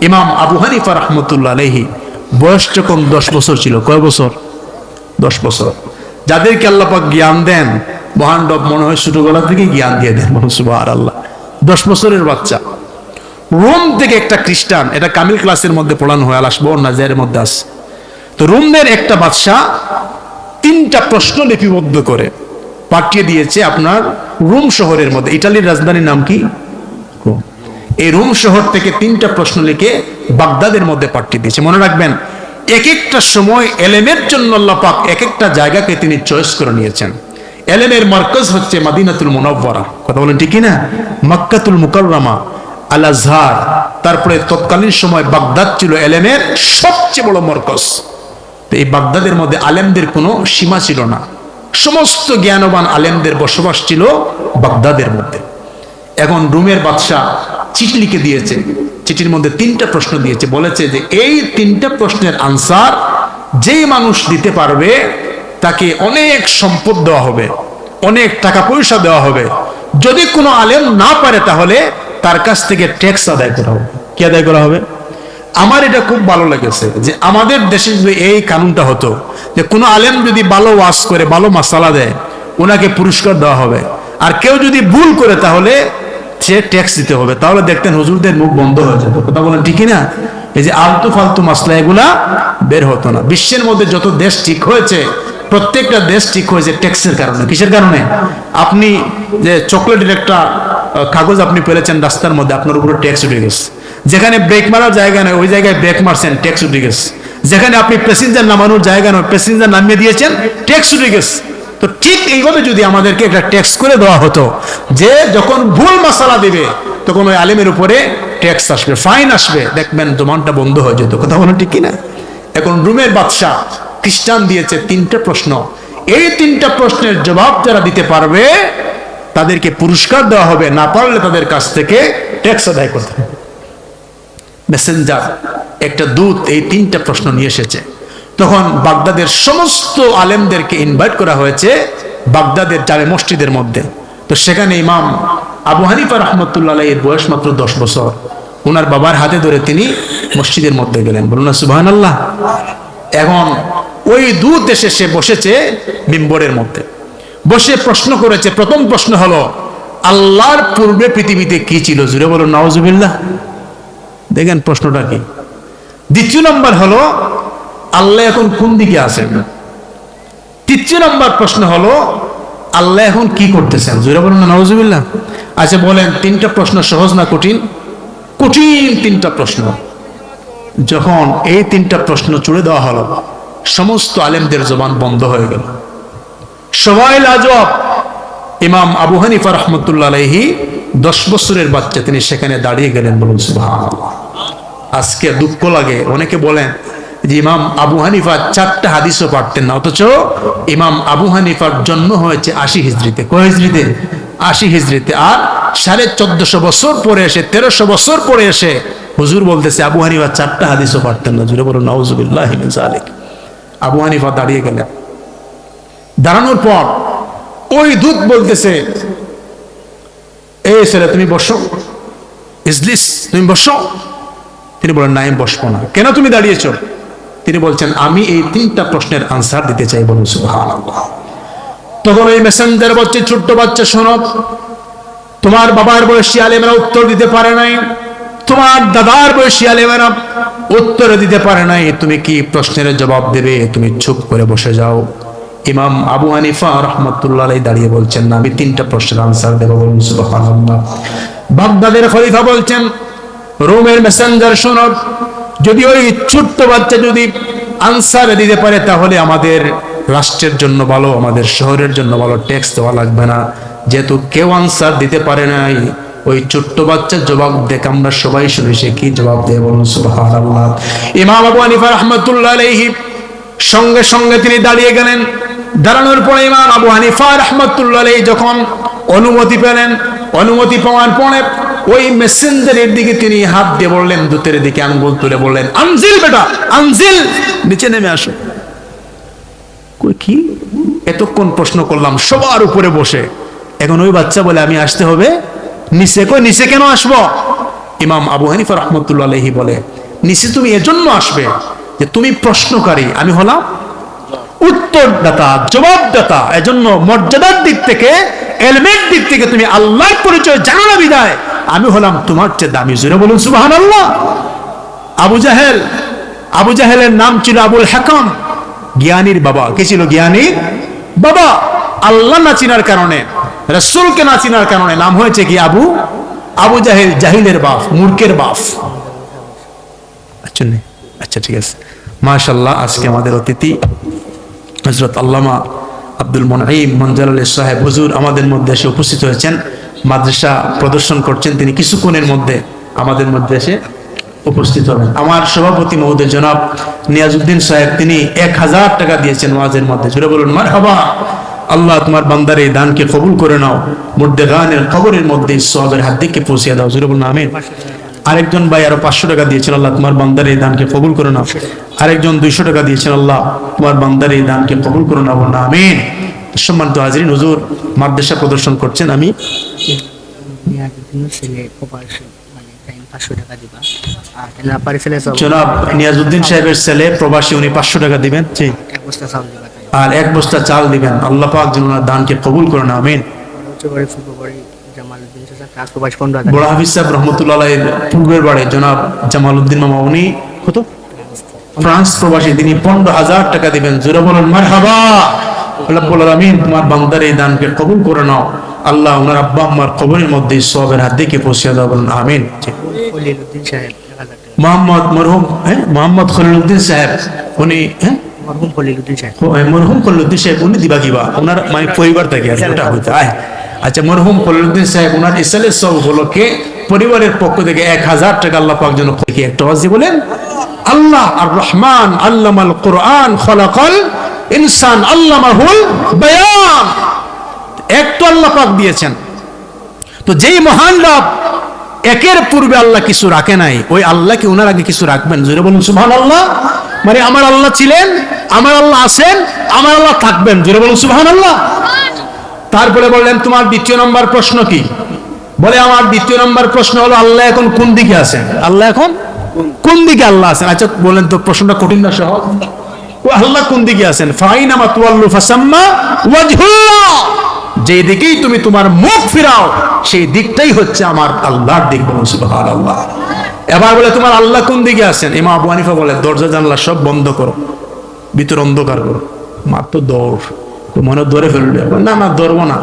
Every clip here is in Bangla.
ইমাম আবু হানিফা রহমতুল্লাহ আলহি বয়স যখন দশ বছর ছিল। কয় বছর? দশ বছর। যাদেরকে আল্লাপাক জ্ঞান দেন, মহান রব মনে হয় ছোটবেলা থেকে জ্ঞান দিয়ে দেন। সুবাহ আল্লাহ দশ বছরের বাচ্চা। রোম থেকে একটা খ্রিস্টান, এটা কামিল ক্লাসের মধ্যে পড়ানো হয়, আল আসব নাজারের মধ্যে আছে। তো রোমের একটা বাদশাহ তিনটা প্রশ্ন লিপিবদ্ধ করে পাঠিয়ে দিয়েছে আপনার রোম শহরের মধ্যে। ইটালির রাজধানীর নাম কি? এই রোম শহর থেকে তিনটা প্রশ্ন লিখে বাগদাদের মধ্যে পাঠিয়ে দিয়েছে। মনে রাখবেন এক একটা সময় এলেমের জন্য আল্লাহ পাক এক একটা জায়গাকে তিনি চয়েস করে নিয়েছেন। এলেমের মার্কজ হচ্ছে মাদিনাতুল মুনাব্বারা কথা বলেন ঠিক না মক্কাতুল মুকাররমা আল আজহার তারপরে তৎকালীন সময় বাগদাদ ছিল এলেমের সবচেয়ে বড় মরকজ। তো এই বাগদাদের মধ্যে আলেমদের কোনো সীমা ছিল না। সমস্ত জ্ঞানবান আলেমদের বসবাস ছিল বাগদাদের মধ্যে। এখন রুমের বাদশাহ চিঠি লিখে দিয়েছে। চিঠির মধ্যে তিনটা প্রশ্ন দিয়েছে। বলেছে যে, এই তিনটা প্রশ্নের আনসার যেই মানুষ দিতে পারবে, তাকে অনেক সম্পদ দেওয়া হবে, অনেক টাকা পয়সা দেওয়া হবে। যদি কোনো আলেম না পারে তাহলে তার কাছ থেকে ট্যাক্স আদায় করা হবে। কি আদায় করা হবে? আমার এটা খুব ভালো লেগেছে যে, আমাদের দেশে যদি এই কানুনটা হতো যে, কোনো আলেম যদি ভালো ওয়াশ করে, ভালো মাসালা দেয়, ওনাকে পুরস্কার দেওয়া হবে। আর কেউ যদি ভুল করে তাহলে সে ট্যাক্স দিতে হবে। তাহলে দেখতেন হুজুরদের মুখ বন্ধ হয়ে যেত। কথা বলেন ঠিকই না এই যে আলতু ফালতু মাসলা এগুলা বের হতো না। বিশ্বের মধ্যে যত দেশ ঠিক হয়েছে, প্রত্যেকটা দেশ ঠিক হয়েছে ট্যাক্সের কারণে। কিসের কারণে? আপনি যে চকলেটের একটা কাগজ আপনি পেরেছেন রাস্তার মধ্যে, আপনার উপরে ট্যাক্স উঠে গেছে। যেখানে ব্রেক মারার জায়গা নেই, ওই জায়গায় ব্রেক মারছেন ট্যাক্স উঠে গেছে। যেখানে আপনি প্যাসেঞ্জার নামানোর জায়গা নয় প্যাসেঞ্জার নামিয়ে দিয়েছেন ট্যাক্স উঠে গেছে। তো ঠিক এইভাবে যদি আমাদেরকে একটা ট্যাক্স করে দেওয়া হতো যে যখন ভুল মশালা দিবে, তখন ওই আলেমের উপরে ট্যাক্স আসবে ফাইন আসবে। দেখবেন দোমানটা বন্ধ হয়ে যেত, কথা বলো ঠিক কিনা? এখন রুমের বাদশাহ খ্রিস্টান দিয়েছে তিনটা প্রশ্ন। এই তিনটা প্রশ্নের জবাব যারা দিতে পারবে, তাদেরকে পুরস্কার দেওয়া হবে, না পারলে তাদের কাছ থেকে ট্যাক্স আদায় করতে হবে। মেসেঞ্জার একটা দূত এই তিনটা প্রশ্ন নিয়ে এসেছে। তখন বাগদাদের সমস্ত আলেমদেরকে ইনভাইট করা হয়েছে বাগদাদের জামে মসজিদের মধ্যে। তো সেখানে ইমাম আবু হানিফা রহমতুল্লাহ এর বয়স মাত্র দশ বছর। ওনার বাবার হাতে ধরে তিনি মসজিদের মধ্যে গেলেন। বলুন সুবাহান আল্লাহ এখন ওই দু দেশে সে বসেছে মিম্বরের মধ্যে। বসে প্রশ্ন করেছে, প্রথম প্রশ্ন হলো, আল্লাহর পূর্বে পৃথিবীতে কি ছিল? জুড়ে বলুন নওয়াজুবিল্লাহ দেখেন প্রশ্নটা কি। দ্বিতীয় নম্বর হলো আল্লাহ এখন কোন দিকে আছেন? তৃতীয় নম্বর প্রশ্ন হলো, আল্লাহ এখন কি করতেছেন? বলুন না, নওয়াজুবিল্লাহ। আচ্ছা বলেন, তিনটা প্রশ্ন সহজ না কঠিন? কঠিন তিনটা প্রশ্ন। যখন এই তিনটা প্রশ্ন চুড়ে দেওয়া হলো, সমস্ত আলেমদের জবান বন্ধ হয়ে গেল। সবাই লাজব ইমাম আবু হানিফা রহমতুল্লাহ আলহি দশ বছরের বাচ্চা তিনি সেখানে দাঁড়িয়ে গেলেন বলুন, সুবহানাল্লাহ। আজকে দুঃখ লাগে। অনেকে বলেন যে ইমাম আবু হানিফা চারটা হাদিসও পারতেন না, অথচ ইমাম আবু হানিফার জন্ম হয়েছে আশি হিজড়িতে। কয় হিজড়িতে? আশি হিজড়িতে। আর সাড়ে চোদ্দশো বছর পরে এসে, তেরোশো বছর পরে এসে হুজুর বলতেছে, আবু হানিফা চারটা হাদিসও পারতেন না। জুড়ে বলুন নওয়াজুবিল্লাহ আলিক আবু হানিফা দাঁড়িয়ে গেলেন। দাঁড়ানোর পর ওই দূত বলতেছে, এই ছেলে, তুমি বসো। ইজলিস, তুমি বসো। তিনি বলেন না, আমি বসবো না। কেন তুমি দাঁড়িয়েছো? তিনি বলছেন, আমি এই তিনটা প্রশ্নের আনসার দিতে চাই বলুন সুবহানাল্লাহ। তখন ওই মেসেঞ্জার বলছে, ছোট্ট বাচ্চা, শোনো, তোমার বাবার বয়সী আলেমেরা উত্তর দিতে পারে নাই। তোমার দাদার বয়সী আলেমেরা উত্তর দিতে পারে নাই। তুমি কি প্রশ্নের জবাব দেবে? তুমি চুপ করে বসে যাও। ইমাম আবু হানিফা রহমতুল্লাহ দাঁড়িয়ে বলছেন, না, আমি তিনটা প্রশ্নের আনসার দেবো বলুন, সুবহানাল্লাহ। বাগদাদের খলিফা বলছেন, রোমের মেসেঞ্জার শোনো যদি ওই ছোট্ট বাচ্চা যদি আনসার দিতে পারে, তাহলে আমাদের রাষ্ট্রের জন্য ভালো, আমাদের শহরের জন্য ভালো, ট্যাক্স দেওয়া লাগবে না। যেহেতু কেউ আনসার দিতে পারে নাই, ওই ছোট্ট বাচ্চার জবাব দেখ আমরা সবাই শুনে, সে কি জবাব দেয় বলুন, সুবহানাল্লাহ। ইমাম আবু হানিফা রাহমাতুল্লাহ আলাইহি সঙ্গে সঙ্গে তিনি দাঁড়িয়ে গেলেন। দাঁড়ানোর পরে ইমাম আবু হানিফা রহমতুল্লাহ যখন অনুমতি পেলেন, অনুমতি পাওয়ার পরে ওই মেসেঞ্জারের দিকে তিনি হাত দিয়ে বললেন, দূতের দিকে আঙ্গুল তুলে বললেন, আনজিল বেটা, আনজিল! নিচে নেমে আসো। কি? এতক্ষণ প্রশ্ন করলাম, সবার উপরে বসে। এখন ওই বাচ্চা বলে, আমি আসতে হবে? নিচে, কই, নিচে কেন আসব? ইমাম আবু হানিফা রহমতুল্লাহ বলে, নিচে তুমি এজন্য আসবে যে তুমি প্রশ্নকারী, আমি হলাম উত্তরদাতা, জবাবদাতা, এজন্য মর্যাদার দিক থেকে, এলমের দিক থেকে তুমি আল্লাহর পরিচয় জানো না বিদায়। আমি হলাম তোমার চেয়ে দামি জুড়ে বলুন সুবাহান আল্লাহ আবু জাহেল, আবু জাহেলের নাম ছিল আবুল জ্ঞানীর বাবা। কে ছিল জ্ঞানীর বাবা, আল্লাহ না চিনার কারণে, রসুলকে না চিনার কারণে নাম হয়েছে কি আবু? আবু জাহেল, জাহিলের বাপ, মূর্খের বাপ। আচ্ছা আচ্ছা ঠিক আছে। মাশাল্লাহ আজকে আমাদের অতিথি হজরত আল্লামা আব্দুল মনাইম মঞ্জাল আলী সাহেব হুজুর আমাদের মধ্যে এসে উপস্থিত হয়েছেন। মাদ্রাসা প্রদর্শন করছেন। তিনি কিছুক্ষণের মধ্যে আমাদের মধ্যে এসে উপস্থিত হবেন। আমার সভাপতি মহোদয় জনাব নিয়াজউদ্দিন সাহেব, তিনি এক হাজার টাকা দিয়েছেন ওয়াজের মধ্যে। জুড়ে বলুন মার হাবা আল্লাহ তোমার বান্দার এই দানকে কবুল করে নাও। মুর্দে গানের খবরের মধ্যে সবের হাত দিকে পৌঁছিয়ে দাও। জুড়ে বলুন, আমিন। আরেকজন ভাই আরও পাঁচশো টাকা দিয়েছেন আল্লাহ তোমার বান্দার এই দানকে কবুল করে নাও। আরেকজন দুইশো টাকা দিয়েছেন আল্লাহ তোমার বান্দার এই দানকে কবুল করে নাও না আমিন। সম্মানিত হাজরিন, হুজুর, মাদ্রাসা প্রদর্শন করছেন আমি। আর এক বস্তা চাল দিবেন। আল্লাহ দানকে কবুল করে না আমিন। বাড়ি হাফিজ সাহেব রহমতুল্লাহ পূর্বের বাড়ি জনাব জামালউদ্দিন মামা উনি কত? ফ্রান্স প্রবাসী তিনি পনেরো হাজার টাকা দিবেন। জোরে বলুন মার হাবা রব্বুল আলামিন তোমার বান্দার এই দানকে কবুল করে নাও। আল্লাহ ওনার আব্বা আম্মার কবরের মধ্যে সবের হাত দিকে পৌঁছে দাও বলুন আমিন। মোহাম্মদ মরহুম হ্যাঁ মোহাম্মদ খলিলউদ্দিন সাহেব উনি হ্যাঁ? মরহুম খলিলউদ্দিন সাহেব। মরহুম খলিলউদ্দিন সাহেব উনি দিবা কিবা ওনার মানে পরিবার থেকে ওটা হইতে। আয়। আচ্ছা মরহুম খলিলউদ্দিন সাহেব ওনার ইসালের সব উপলক্ষে পরিবারের পক্ষ থেকে এক হাজার টাকা আল্লাহ পাক কি একটা ওয়াজি বলেন। আল্লাহ আর রহমান আল্লামাল কোরআন খলাকাল ইনসান আল্লামাহুল বায়ান। এক তো আল্লাহ পাক দিয়েছেন। তো যেই মহান রব একের পূর্বে আল্লাহ কিছু রাখে নাই, ওই আল্লাহকে ওনার আগে কিছু রাখবেন। জোরে বলুন সুবহান আল্লাহ মানে আমার আল্লাহ ছিলেন, আমার আল্লাহ আছেন, আমার আল্লাহ থাকবেন। জোরে বলুন সুবহান আল্লাহ তারপরে বললেন, তোমার দ্বিতীয় নম্বর প্রশ্ন কি? বলে, আমার দ্বিতীয় নম্বর প্রশ্ন হলো, আল্লাহ এখন কোন দিকে আছেন? আল্লাহ এখন কোন দিকে আল্লাহ আছেন? আচ্ছা বলেন তো, প্রশ্নটা কঠিন না, সহজ। আল্লাহ কোন দিকে আছেন? তুয়াল্লু ফাসাম্মা ওয়াজহুল্লাহ তুমি তোমার মুখ ফিরাও, সেই দিকটাই হচ্ছে আমার আল্লাহর দিক বলুন এবার বলে, তোমার আল্লাহ কোন দিকে আছেন? ইমা আবু হানিফা বলে, দরজা জানলা সব বন্ধ করো, ভিতর অন্ধকার করো। মাত্র দৌড়। মনে ধরে ফেলবে। না না, ধরবো না।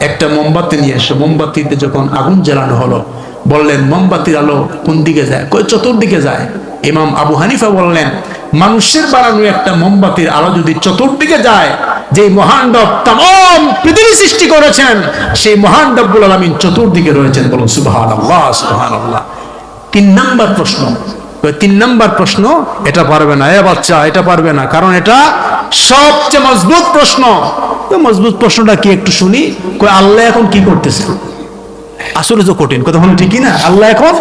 একটা মোমবাতি নিয়ে এসে, মোমবাতিতে যখন আগুন জ্বালানো হলো, বললেন, মোমবাতির আলো কোন দিকে যায়? কই, চতুর্দিকে যায়। ইমাম আবু হানিফা বললেন, মানুষের বানানো একটা মোমবাতির আলো যদি চতুর্দিকে যায় যে মহান্ডব তাম পৃথিবী সৃষ্টি করেছেন, সেই মহান্ডবগুলো আলামিন চতুর্দিকে রয়েছেন। বলুন সুবাহান তিন নাম্বার প্রশ্ন। তিন নাম্বার প্রশ্ন, এটা পারবে না। এ বাচ্চা, এটা পারবে না। কারণ এটা সবচেয়ে মজবুত প্রশ্ন। মজবুত প্রশ্নটা কি একটু শুনি? আল্লাহ এখন কি করতেছে? আসলে তো কঠিন কথা বলে ঠিকই না। আল্লাহ এখন?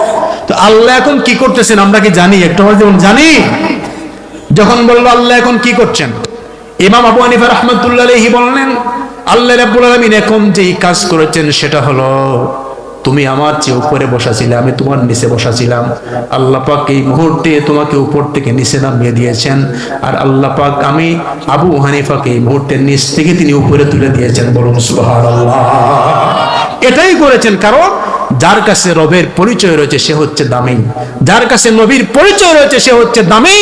তো আল্লাহ এখন কি করতেছেন আমরা কি জানি? একটু যেমন জানি? যখন বলল আল্লাহ এখন কি করছেন? ইমাম আবু হানিফা রহমতুল্লাহ বললেন, আল্লাহ রাব্বুল আলামিন এখন যেই কাজ করেছেন সেটা হলো তুমি আমার চেয়ে উপরে বসা ছিলে আমি তোমার নিচে বসা ছিলাম আল্লাহ পাক এই মুহূর্তে তোমাকে উপর থেকে নিচে নামিয়ে দিয়েছেন। আর আল্লাহ পাক আমি আবু হানিফাকে এই মুহূর্তে নিচ থেকে তিনি উপরে তুলে দিয়েছেন বলুন আল্লাহ এটাই করেছেন কারণ যার কাছে রবের পরিচয় রয়েছে, সে হচ্ছে দামি। যার কাছে নবীর পরিচয় রয়েছে, সে হচ্ছে দামি।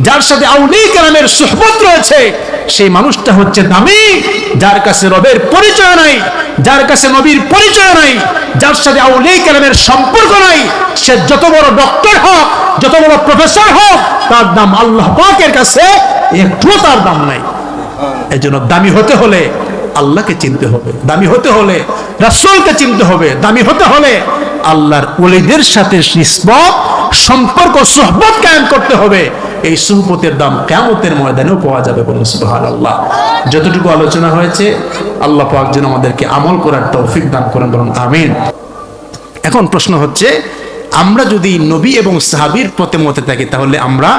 যার সাথে আউলি কালামের সুহবত রয়েছে, সেই মানুষটা হচ্ছে দামি। যার কাছে রবের পরিচয় নাই, যার কাছে নবীর পরিচয় নাই, যার সাথে আউলি কালামের সম্পর্ক নাই, সে যত বড় ডক্টর হোক, যত বড় প্রফেসর হোক, তার দাম আল্লাহ পাকের কাছে একটুও তার দাম নাই। এই জন্য দামি হতে হলে আল্লাহকে চিনতে হবে, দামি হতে হলে, রাসূলকে চিনতে হবে, দামি হতে হলে আল্লাহর ওলিদের সাথে নিসবত সম্পর্ক, সোহবত কায়েম করতে হবে। এই সুহবতের দাম কেমতের ময়দানেও পাওয়া যাবে বলুন, সুবহানাল্লাহ। যতটুকু আলোচনা হয়েছে, আল্লাহ পাক যেন আমাদেরকে আমল করার তৌফিক দান করেন বলুন, আমিন। এখন প্রশ্ন হচ্ছে, আমরা যদি নবী এবং সাহাবীর পথে মতে থাকি, তাহলে আমরা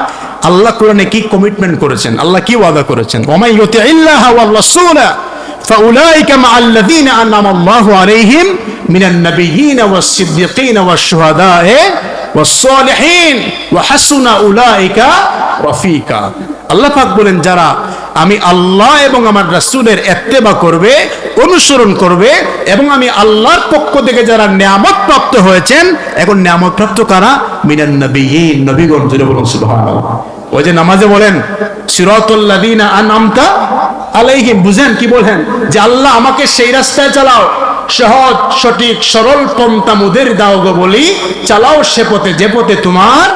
আল্লাহ কোরআনে কি কমিটমেন্ট করেছেন? আল্লাহ কি ওয়াদা করেছেন? ওমাই ইউতিইল্লাহ ওয়ার রাসূলা فأولئك مع الذين أنعم الله عليهم من النبيين والصديقين والشهداء والصالحين وحسن أولئك رفيقا আল্লাহ পাক বলেন যারা আমি আল্লাহ এবং আমার রাসূলের এত্তেবা করবে, অনুসরণ করবে এবং আমি আল্লাহর পক্ষ থেকে যারা নিয়ামত প্রাপ্ত হয়েছেন, এখন নিয়ামত প্রাপ্ত কারা? মিনান নবীন, নবীগণ জুড়ে বলুন ওই যে নামাজে বলেন সিরাতুল্লাযিনা আনআমতা আলাইহিম। বুঝেন কি বলেন? যে আল্লাহ আমাকে সেই রাস্তায় চালাও। সহজ, সঠিক, সরল পন্থা মুদের দাও গো বলি, চালাও সে পথে, যে পথে তোমার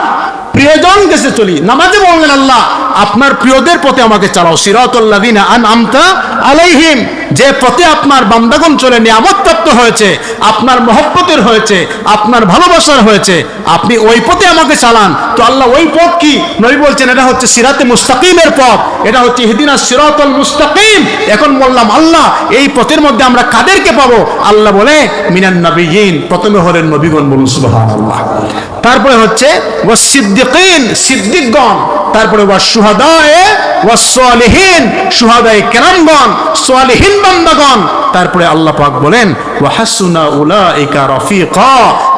প্রিয়জন গেছে চলি। নামাজে বললেন আল্লাহ আপনার প্রিয়দের পথে আমাকে চালাও। সিরাতুল্লাযিনা আনআমতা আলাইহিম। যে পথে আপনার বান্দাগণ চলে নিয়ামত প্রাপ্ত হয়েছে, আপনার মহব্বতের হয়েছে, আপনার ভালোবাসার হয়েছে, আপনি ওই পথে আমাকে চালান। তো আল্লাহ ওই পথ কি? নবী বলছেন, এটা হচ্ছে সিরাতে মুস্তাকিমের পথ। এটা হচ্ছে হিদিনা সিরাতুল মুস্তাকিম। এখন বললাম, আল্লাহ, এই পথের মধ্যে আমরা কাদেরকে পাবো? আল্লাহ বলে, মিনান নবীন প্রথমে হলেন নবীগণ বলুন, সুবহানাল্লাহ। তারপরে হচ্ছে ওয়া সিদ্দিকিন সিদ্দিকগণ। তারপরে ওয়া শুহাদায়ে ওয়া সালিহিন, শুহাদায়ে কেরামগণ, সালিহিন বান্দাগণ। তারপরে আল্লাহ পাক বলেন, ওয়া হাসুনা উলাইকা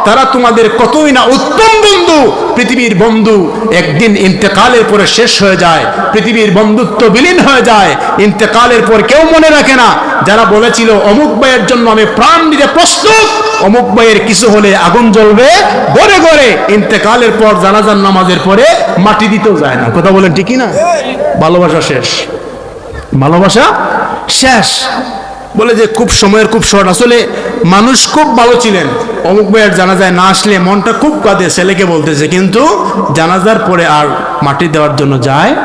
তারা তোমাদের কতই না উত্তম বন্ধু। পৃথিবীর বন্ধু একদিন ইন্তেকালের পরে শেষ হয়ে যায়, পৃথিবীর বন্ধুত্ব বিলীন হয়ে যায়, ইন্তেকালের পর কেউ মনে রাখে না। যারা বলেছিল, অমুক ভাইয়ের জন্য আমি প্রাণ দিতে প্রস্তুত অমুক ভাইয়ের কিছু হলে আগুন জ্বলবে গড়ে গড়ে ইন্তেকালের পর জানাজার নামাজের পরে মাটি দিতেও যায় না। কথা বলেন ঠিকই না ভালোবাসা শেষ। ভালোবাসা শেষ। বলে যে খুব সময়ের খুব শর্ট। আসলে মানুষ খুব ভালো ছিলেন। অমুক ভাইয়ের জানাজায় না আসলে মনটা খুব কাঁদে, ছেলেকে বলতেছে, কিন্তু জানাজার পরে আর মাটি দেওয়ার জন্য যায়,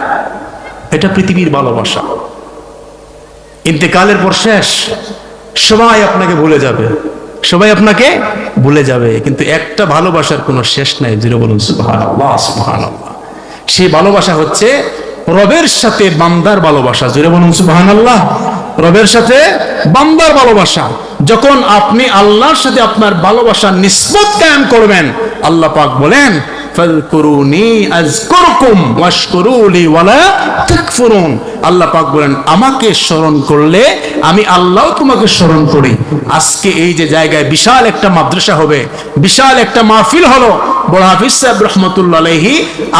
এটা পৃথিবীর ভালোবাসা। ইন্তেকালের পর শেষ। সবাই আপনাকে ভুলে যাবে। সবাই আপনাকে ভুলে যাবে, কিন্তু একটা ভালোবাসার কোনো শেষ নাই, জিরো বলুন সুহান সেই ভালোবাসা হচ্ছে রবের সাথে বান্দার ভালোবাসা জুড়ে বলুন, সুবহানাল্লাহ। রবের সাথে বান্দার ভালোবাসা, যখন আপনি আল্লাহর সাথে আপনার ভালোবাসা নিসবত কায়েম করবেন, আল্লাহ পাক বলেন আল্লাহ পাক বলেন, আমাকে স্মরণ করলে আমি আল্লাহ তোমাকে স্মরণ করি। আজকে এই যে জায়গায় বিশাল একটা মাদ্রাসা হবে, বিশাল একটা মাহফিল হলো বড় হাফিজ সাহেব রহমতুল্লাহ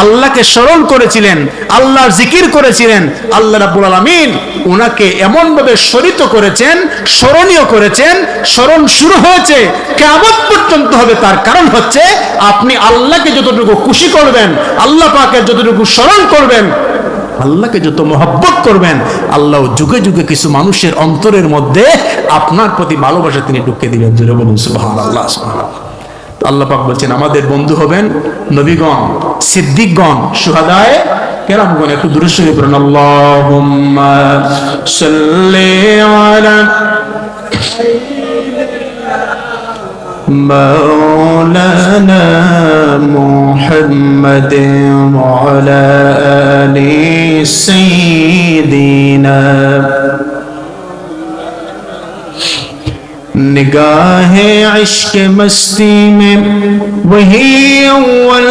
আল্লাহকে স্মরণ করেছিলেন, আল্লাহর জিকির করেছিলেন, আল্লাহ রাব্বুল আলামিন ওনাকে এমন ভাবে স্মরিত করেছেন, স্মরণীয় করেছেন, স্মরণ শুরু হয়েছে কেমন পর্যন্ত হবে তার কারণ হচ্ছে আপনি আল্লাহকে যতটুকু খুশি করবেন, আল্লাহ পাকে যতটুকু স্মরণ করবেন, আল্লাহকে যত মহব্বত করবেন, আল্লাহ যুগে যুগে কিছু মানুষের অন্তরের মধ্যে আপনার প্রতি ভালোবাসা তিনি ঢুকে দিবেন। জুড়ে বলুন সুবহানাল্লাহ সুবহানাল্লাহ তো আল্লাহ পাক বলছেন আমাদের বন্ধু হবেন নবীগণ সিদ্দিকগণ সুহাদায় কেরামগণ একটু দূরে সঙ্গে পড়েন আল্লাহুম্মা সাল্লি আলা مولانا محمد وعلى آل سيدنا نگاہ عشق مستی میں وہی اول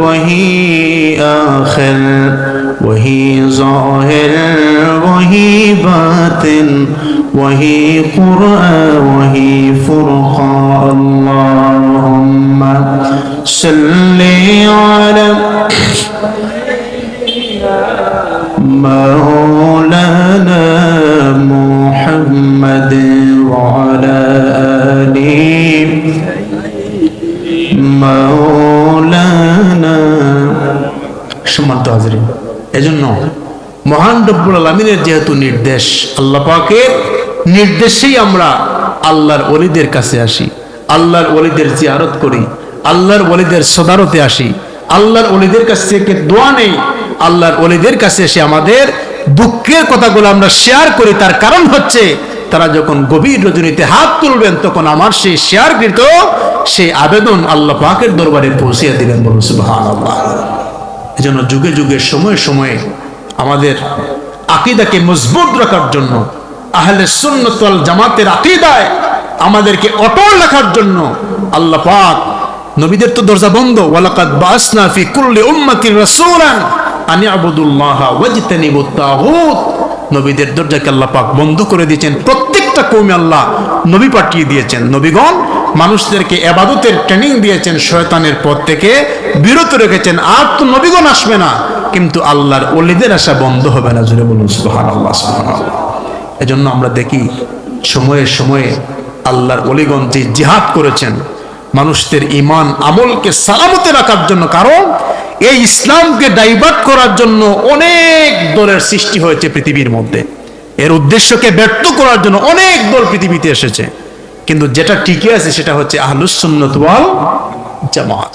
وہی آخر وہی ظاہر وہی باطن وهي قرآن وهي فرقان۔ اللهم صل على ما هو সম্মানিত হাজরিন। এজন্য মহান রব্বুল আলমিনের যেহেতু নির্দেশ, আল্লাহ পাকের নির্দেশেই আমরা আল্লাহর ওলিদের কাছে আসি, আল্লাহর ওলিদের জিয়ারত করি, আল্লাহর ওলিদের সদারতে আসি, আল্লাহর ওলিদের কাছ থেকে দোয়া নেই, আল্লাহর ওলিদের কাছে এসে আমাদের দুঃখের কথাগুলো আমরা শেয়ার করি। তার কারণ হচ্ছে, তারা যখন গভীর রজনীতে হাত তুলবেন, তখন আমার সেই শেয়ারকৃত সেই আবেদন আল্লাহ পাকের দরবারে পৌঁছিয়ে দিলেন বলুন, সুবহানাল্লাহ। এজন্য যুগে যুগে, সময়ে সময়ে আমাদের আকিদাকে মজবুত রাখার জন্য, আহলে সুন্নত ওয়াল জামাতের আকিদায় আমাদেরকে অটল রাখার জন্য আল্লাহ পাক নবীদের তো দরজা বন্ধ, ওয়ালাকাদ বাসনা ফি কুল্লি উম্মাতির রাসূলান আন ইয়াবুদুল্লাহ ওয়াজতানিবুত তাগুত। নবীদের দরজাকে আল্লাহ পাক বন্ধ করে দিয়েছেন, প্রত্যেকটা কৌমে আল্লাহ নবী পাঠিয়ে দিয়েছেন, নবীগণ মানুষদেরকে এবাদতের ট্রেনিং দিয়েছেন শয়তানের পথ থেকে, বিরত রেখেছেন, আর তো নবীগণ আসবে না। কিন্তু আল্লাহর অলিদের আসা বন্ধ হবে না জুড়ে বলুন সুহান আল্লাহ এজন্য আমরা দেখি, সময়ে সময়ে আল্লাহর অলিগণ যে জিহাদ করেছেন, মানুষদের ইমান আমলকে সালামতে রাখার জন্য, কারণ এই ইসলামকে ডাইভার্ট করার জন্য অনেক দলের সৃষ্টি হয়েছে পৃথিবীর মধ্যে। এর উদ্দেশ্যকে ব্যর্থ করার জন্য অনেক দল পৃথিবীতে এসেছে। কিন্তু যেটা টিকে আছে সেটা হচ্ছে আহলুসুন্নত ওয়াল জামাত।